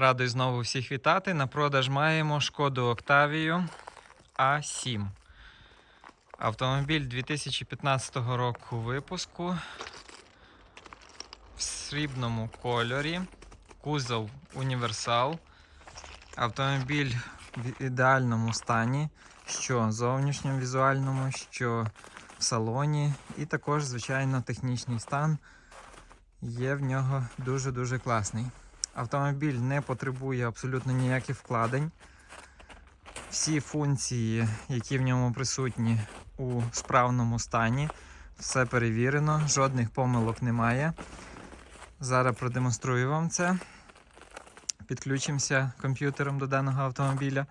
Радий знову всіх вітати. На продаж маємо шкоду Октавію А7. Автомобіль 2015 року випуску в срібному кольорі. Кузов універсал. Автомобіль в ідеальному стані, що зовнішньому візуальному, що в салоні. І також, звичайно, технічний стан є в нього дуже-дуже класний. Автомобіль не потребує абсолютно ніяких вкладень. Всі функції, які в ньому присутні у справному стані, все перевірено, жодних помилок немає. Зараз продемонструю вам це. Підключимося комп'ютером до даного автомобіля.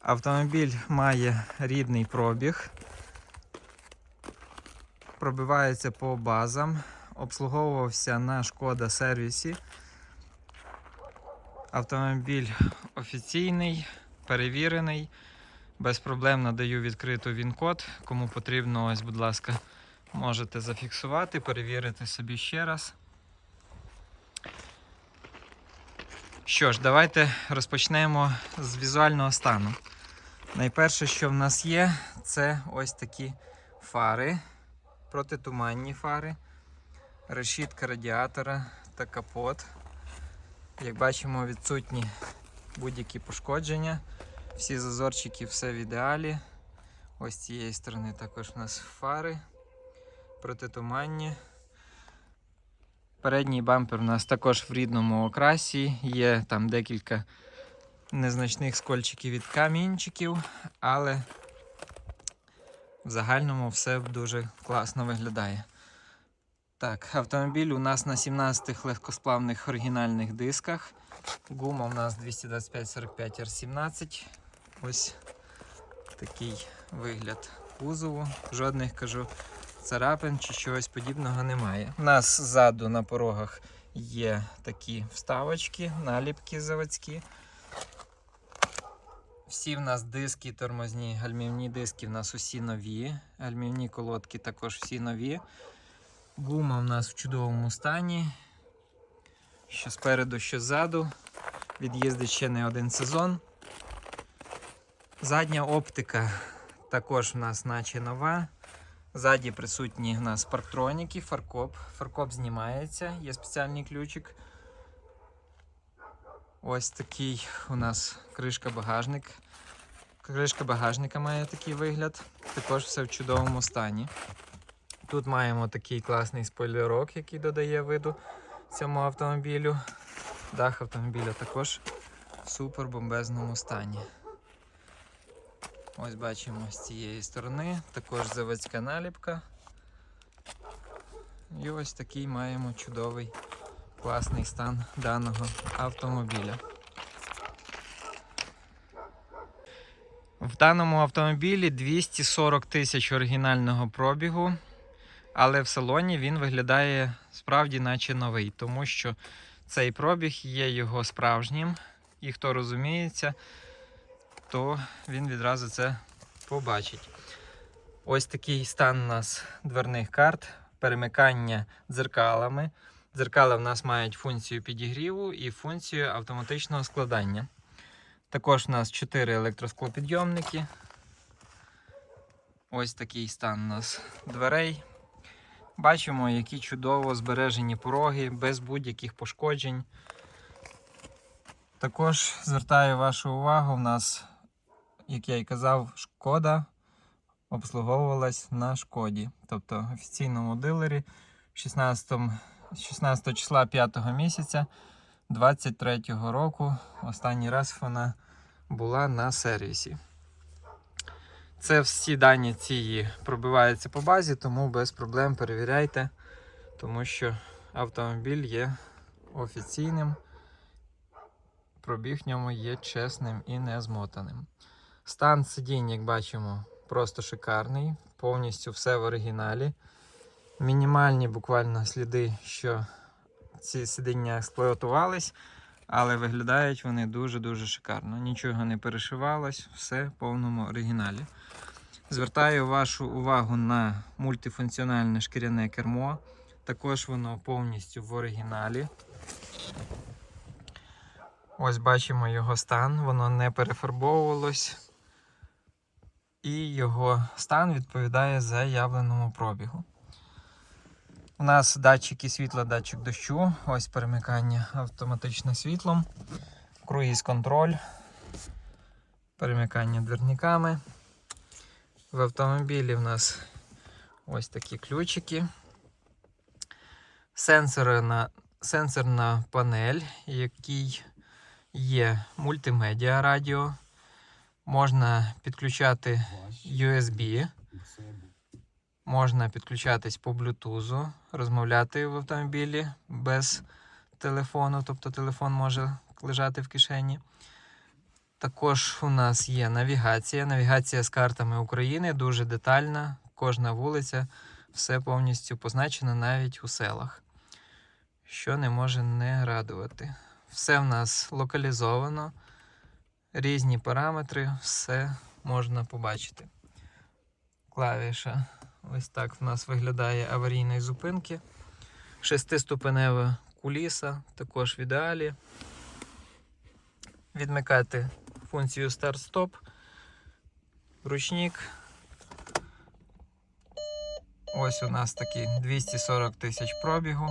Автомобіль має рідний пробіг, пробивається по базам, обслуговувався на шкода сервісі. Автомобіль офіційний, перевірений. Без проблем надаю відкриту він-код. Кому потрібно, ось, будь ласка, можете зафіксувати, перевірити собі ще раз. Що ж, давайте розпочнемо з візуального стану. Найперше, що в нас є, це ось такі фари, протитуманні фари, решітка радіатора та капот. Як бачимо, відсутні будь-які пошкодження. Всі зазорчики, все в ідеалі. Ось цієї сторони також у нас фари протитуманні. Передній бампер у нас також в рідному окрасі. Є там декілька незначних скольчиків від камінчиків, але в загальному все дуже класно виглядає. Так, автомобіль у нас на 17 легкосплавних оригінальних дисках. Гума у нас 225-45 R17. Ось такий вигляд кузову. Жодних кажу царапин чи чогось подібного немає. У нас ззаду на порогах є такі вставочки, наліпки заводські. Всі в нас диски тормозні, гальмівні диски в нас усі нові. Гальмівні колодки також всі нові. Гума в нас в чудовому стані. Що спереду, що ззаду. Від'їздить ще не один сезон. Задня оптика також в нас наче нова. Ззаді присутні в нас парктроніки, фаркоп. Фаркоп знімається, є спеціальний ключик. Ось такий у нас кришка багажник. Кришка багажника має такий вигляд. Також все в чудовому стані. Тут маємо такий класний спойлерок, який додає виду цьому автомобілю. Дах автомобіля також в супер бомбезному стані. Ось бачимо з цієї сторони, також заводська наліпка. І ось такий маємо чудовий класний стан даного автомобіля. В даному автомобілі 240 тисяч оригінального пробігу, але в салоні він виглядає справді наче новий, тому що цей пробіг є його справжнім, і хто розуміється, то він відразу це побачить. Ось такий стан у нас дверних карт, перемикання дзеркалами. Дзеркала в нас мають функцію підігріву і функцію автоматичного складання. Також у нас 4 електросклопідйомники. Ось такий стан у нас дверей. Бачимо, які чудово збережені пороги без будь-яких пошкоджень. Також звертаю вашу увагу, в нас, як я і казав, шкода обслуговувалась на шкоді. Тобто офіційному дилері 16, 16 числа 5 місяця 23 року. Останній раз вона була на сервісі. Це всі дані ці пробиваються по базі, тому без проблем перевіряйте, тому що автомобіль є офіційним, пробіг ньому є чесним і незмотаним. Стан сидінь, як бачимо, просто шикарний, повністю все в оригіналі. Мінімальні буквально сліди, що ці сидіння експлуатувались, але виглядають вони дуже-дуже шикарно. Нічого не перешивалось, все в повному оригіналі. Звертаю вашу увагу на мультифункціональне шкіряне кермо. Також воно повністю в оригіналі. Ось бачимо його стан, воно не перефарбовувалось. І його стан відповідає заявленому пробігу. У нас датчики світла, датчик дощу, ось перемикання автоматичне світлом, круїз контроль, перемикання дверниками. В автомобілі в нас ось такі ключики. Сенсорна, сенсорна панель, який є мультимедіа радіо. Можна підключати USB, можна підключатись по Bluetooth, розмовляти в автомобілі без телефону, тобто телефон може лежати в кишені. Також у нас є навігація. Навігація з картами України дуже детальна. Кожна вулиця, все повністю позначено навіть у селах, що не може не радувати. Все в нас локалізовано, різні параметри, все можна побачити. Клавіша. Ось так в нас виглядає аварійної зупинки. Шестиступенева куліса, також в ідеалі. Відмикати функцію старт-стоп, ручник. Ось у нас такий 240 тисяч пробігу.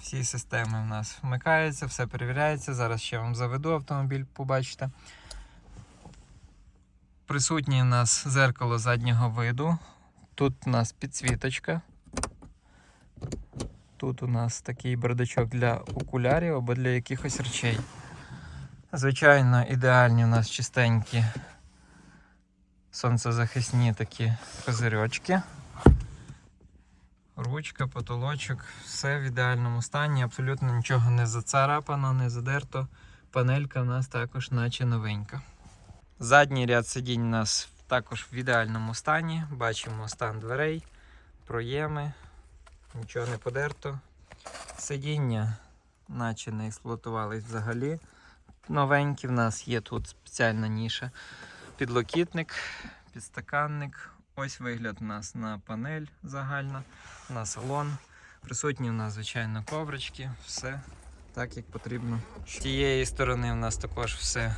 Всі системи в нас вмикаються, все перевіряється. Зараз ще вам заведу автомобіль, побачите. Присутнє у нас зеркало заднього виду. Тут у нас підсвіточка. Тут у нас такий бардачок для окулярів або для якихось речей. Звичайно, ідеальні у нас чистенькі сонцезахисні такі козирьочки. Ручка, потолочок, все в ідеальному стані, абсолютно нічого не зацарапано, не задерто. Панелька у нас також наче новенька. Задній ряд сидінь у нас також в ідеальному стані. Бачимо стан дверей, проєми, нічого не подерто. Сидіння, наче не експлуатувались взагалі. Новенькі в нас є тут спеціальна ніша. Підлокітник, підстаканник. Ось вигляд у нас на панель загальна, на салон. Присутні у нас, звичайно, коврички, все так, як потрібно. З тієї сторони у нас також все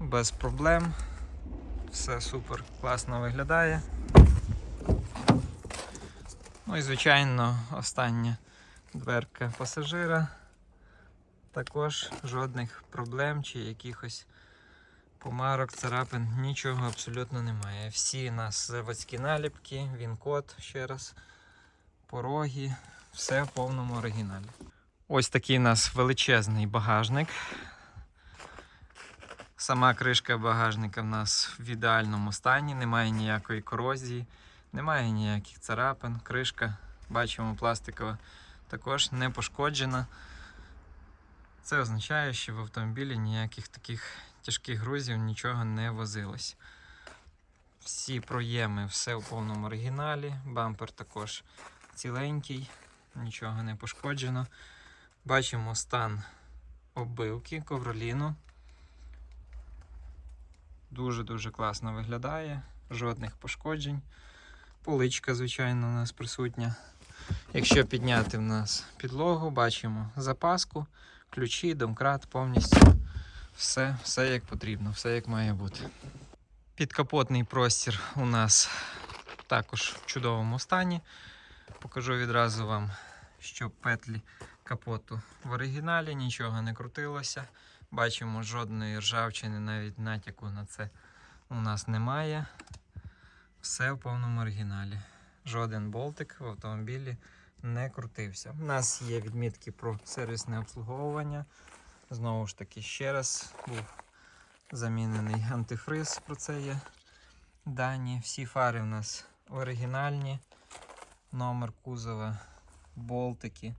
без проблем. Все супер класно виглядає. Ну і, звичайно, остання дверка пасажира. Також жодних проблем чи якихось помарок, царапин, нічого абсолютно немає. Всі у нас заводські наліпки, він-код ще раз, пороги, все в повному оригіналі. Ось такий у нас величезний багажник. Сама кришка багажника в нас в ідеальному стані, немає ніякої корозії, немає ніяких царапин. Кришка, бачимо, пластикова також не пошкоджена. Це означає, що в автомобілі ніяких таких тяжких грузів нічого не возилось. Всі проєми, все у повному оригіналі. Бампер також ціленький, нічого не пошкоджено. Бачимо стан оббивки, ковроліну. Дуже-дуже класно виглядає, жодних пошкоджень. Поличка, звичайно, у нас присутня. Якщо підняти в нас підлогу, бачимо запаску, ключі, домкрат, повністю все, все як потрібно, все як має бути. Підкапотний простір у нас також в чудовому стані. Покажу відразу вам, що петлі капоту в оригіналі, нічого не крутилося. Бачимо, жодної ржавчини, навіть натяку на це у нас немає. Все в повному оригіналі. Жоден болтик в автомобілі не крутився. У нас є відмітки про сервісне обслуговування. Знову ж таки, ще раз був замінений антифриз, про це є дані. Всі фари у нас оригінальні, номер кузова, болтики,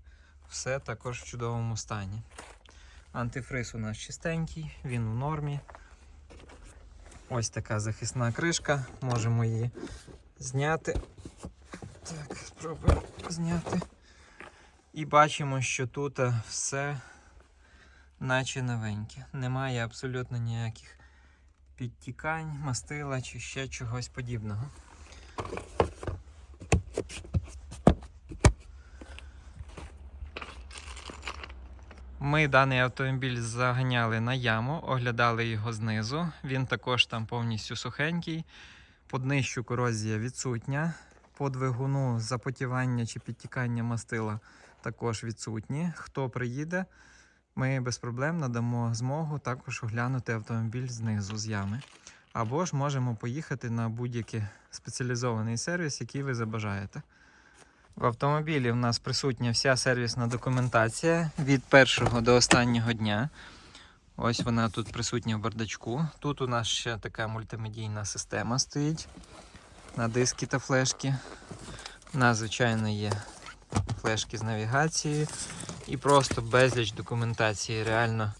все також в чудовому стані. Антифриз у нас чистенький, він у нормі. Ось така захисна кришка, можемо її зняти. Так, спробуємо зняти. І бачимо, що тут все наче новеньке. Немає абсолютно ніяких підтікань, мастила чи ще чогось подібного. Ми даний автомобіль заганяли на яму, оглядали його знизу. Він також там повністю сухенький. По днищу корозія відсутня. По двигуну запотівання чи підтікання мастила також відсутні. Хто приїде, ми без проблем надамо змогу також оглянути автомобіль знизу з ями. Або ж можемо поїхати на будь-який спеціалізований сервіс, який ви забажаєте. В автомобілі в нас присутня вся сервісна документація від першого до останнього дня. Ось вона тут присутня в бардачку. Тут у нас ще така мультимедійна система стоїть на диски та флешки. У нас, звичайно, є флешки з навігацією і просто безліч документації. Реально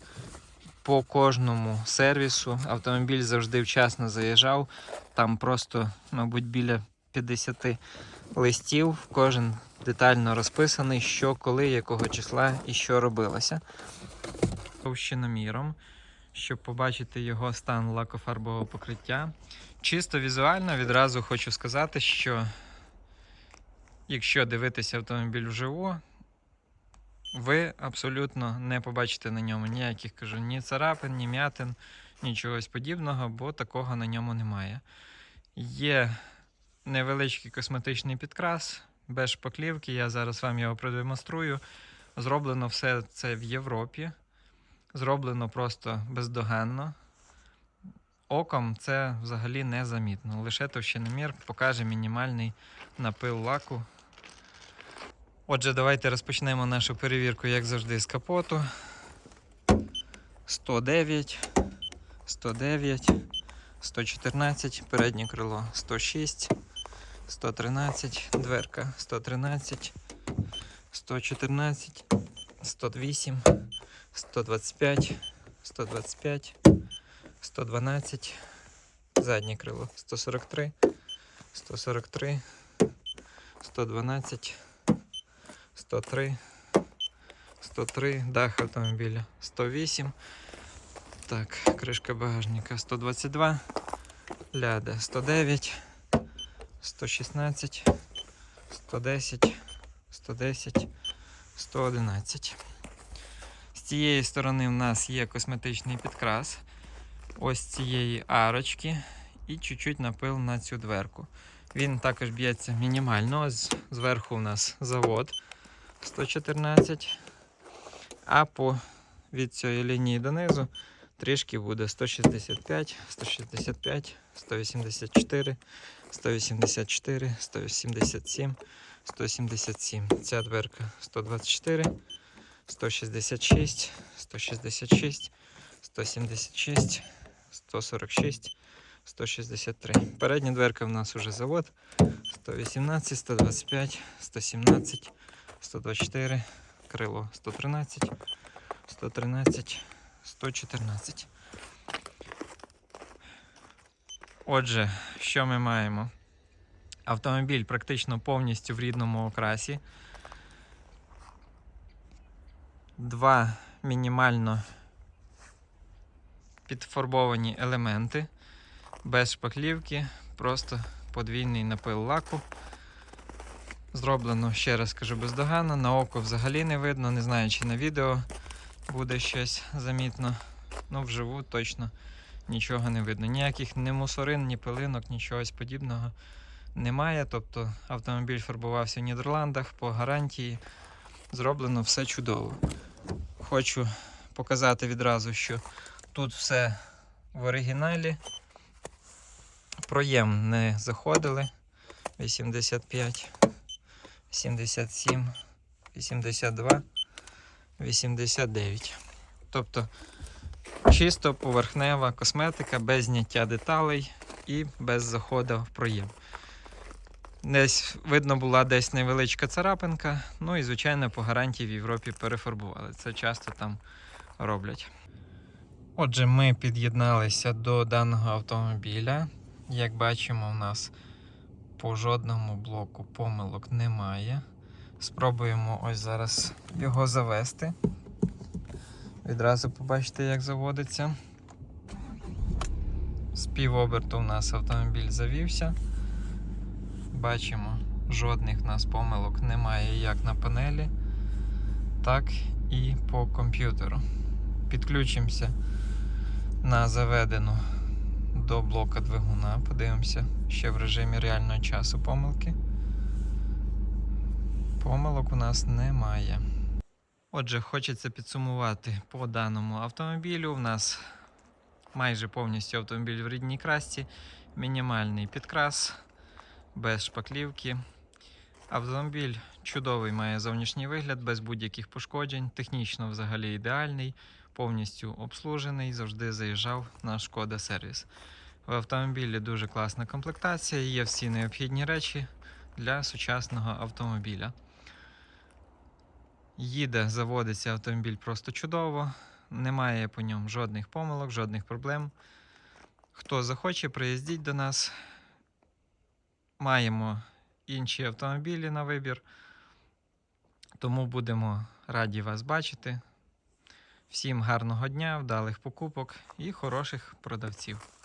по кожному сервісу автомобіль завжди вчасно заїжджав. Там просто, мабуть, біля 50 листів, кожен детально розписаний, що, коли, якого числа і що робилося. Товщиноміром, щоб побачити його стан лакофарбового покриття. Чисто візуально відразу хочу сказати, що якщо дивитися автомобіль вживу, ви абсолютно не побачите на ньому ніяких кажу, ні царапин, ні м'ятин, нічогось подібного, бо такого на ньому немає. Є невеличкий косметичний підкрас без шпаклівки. Я зараз вам його продемонструю. Зроблено все це в Європі. Зроблено просто бездоганно. Оком це взагалі не замітно. Лише товщиномір покаже мінімальний напил лаку. Отже, давайте розпочнемо нашу перевірку, як завжди, з капоту. 109, 109, 114, переднє крило 106, 113, дверка 113, 114, 108, 125, 125, 112, заднє крило 143, 143, 112, 103, 103, дах автомобіля 108. Так, кришка багажника 122, ляда 109, 116, 110, 110, 111. З цієї сторони в нас є косметичний підкрас. Ось цієї арочки і чуть-чуть напил на цю дверку. Він також б'ється мінімально. Зверху у нас завод 114. А по від цієї лінії донизу трішки буде 165, 165, 184, 184, 187, 177. Ця дверка 124, 166, 166, 176, 146, 163. Передня дверка в нас уже завод 118, 125, 117, 124, крило 113, 113, 114. Отже, що ми маємо? Автомобіль практично повністю в рідному окрасі. Два мінімально підфарбовані елементи без шпаклівки, просто подвійний напил лаку. Зроблено, ще раз кажу, бездоганно. На око взагалі не видно, не знаю, чи на відео буде щось замітно. Ну, вживу точно нічого не видно. Ніяких ні мусорин, ні пилинок, нічого подібного немає. Тобто автомобіль фарбувався в Нідерландах по гарантії. Зроблено все чудово. Хочу показати відразу, що тут все в оригіналі. Проєм не заходили. 85, 77, 82, 89. Тобто чисто поверхнева косметика без зняття деталей і без заходу в проєм. Десь видно була десь невеличка царапинка, ну і звичайно по гарантії в Європі перефарбували. Це часто там роблять. Отже, ми під'єдналися до даного автомобіля. Як бачимо, у нас по жодному блоку помилок немає. Спробуємо ось зараз його завести. Відразу побачите, як заводиться. З півоберту у нас автомобіль завівся. Бачимо, жодних у нас помилок немає як на панелі, так і по комп'ютеру. Підключимося на заведену до блока двигуна. Подивимося ще в режимі реального часу помилки. Помилок у нас немає. Отже, хочеться підсумувати по даному автомобілю. У нас майже повністю автомобіль в рідній красці, мінімальний підкрас, без шпаклівки. Автомобіль чудовий має зовнішній вигляд, без будь-яких пошкоджень, технічно взагалі ідеальний, повністю обслужений, завжди заїжджав на шкода сервіс. В автомобілі дуже класна комплектація, є всі необхідні речі для сучасного автомобіля. Їде, заводиться автомобіль просто чудово, немає по ньому жодних помилок, жодних проблем. Хто захоче, приїздіть до нас. Маємо інші автомобілі на вибір. Тому будемо раді вас бачити. Всім гарного дня, вдалих покупок і хороших продавців.